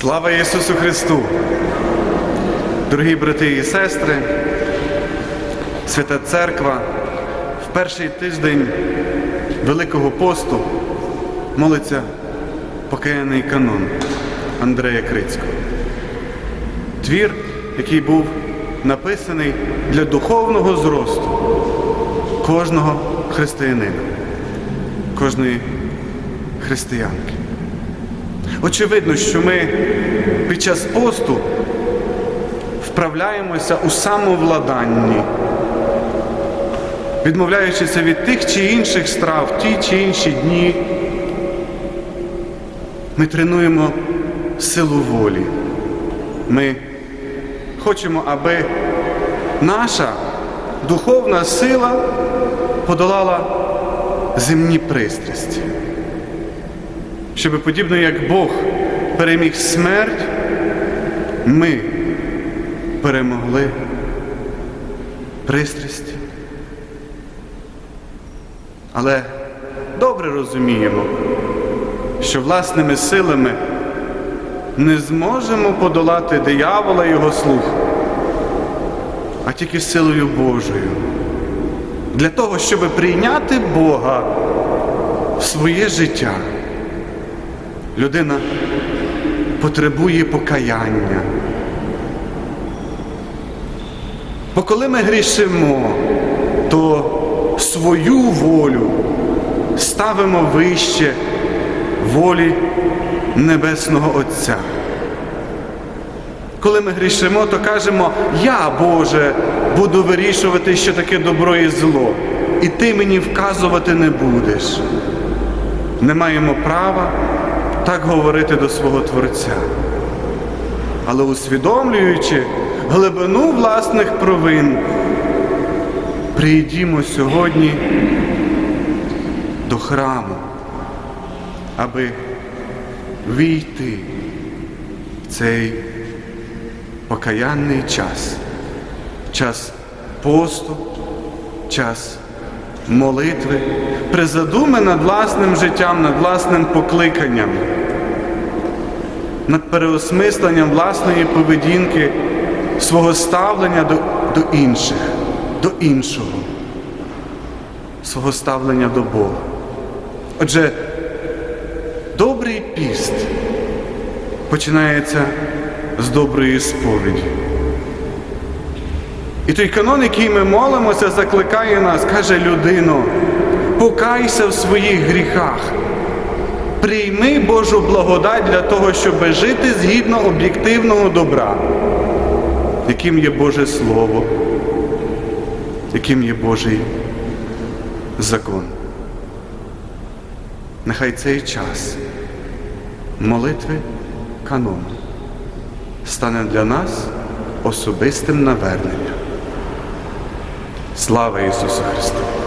Слава Ісусу Христу! Дорогі брати і сестри, Свята Церква в перший тиждень Великого посту молиться покаяний канон Андрея Крицького. Твір, який був написаний для духовного зросту кожного християнина, кожної християнки. Очевидно, що ми під час посту вправляємося у самовладанні, відмовляючися від тих чи інших страв ті чи інші дні. Ми тренуємо силу волі. Ми хочемо, аби наша духовна сила подолала земні пристрасті щоб подібно як Бог переміг смерть, ми перемогли пристрасті. Але добре розуміємо, що власними силами не зможемо подолати диявола і його слух, а тільки силою Божою. Для того, щоб прийняти Бога в своє життя людина потребує покаяння. Бо коли ми грішимо, то свою волю ставимо вище волі Небесного Отця. Коли ми грішимо, то кажемо, я, Боже, буду вирішувати, що таке добро і зло, і ти мені вказувати не будеш. Не маємо права так говорити до свого Творця. Але усвідомлюючи глибину власних провин, прийдімо сьогодні до храму, аби війти в цей покаянний час, час посту, час молитви, призадуми над власним життям, над власним покликанням, над переосмисленням власної поведінки, свого ставлення до, до інших, до іншого, свого ставлення до Бога. Отже, добрий піст починається з доброї сповіді. І той канон, який ми молимося, закликає нас, каже людино, покайся в своїх гріхах, прийми Божу благодать для того, щоб жити згідно об'єктивного добра, яким є Боже Слово, яким є Божий закон. Нехай цей час молитви канону стане для нас особистим наверненням. Слава Ісусу Христу!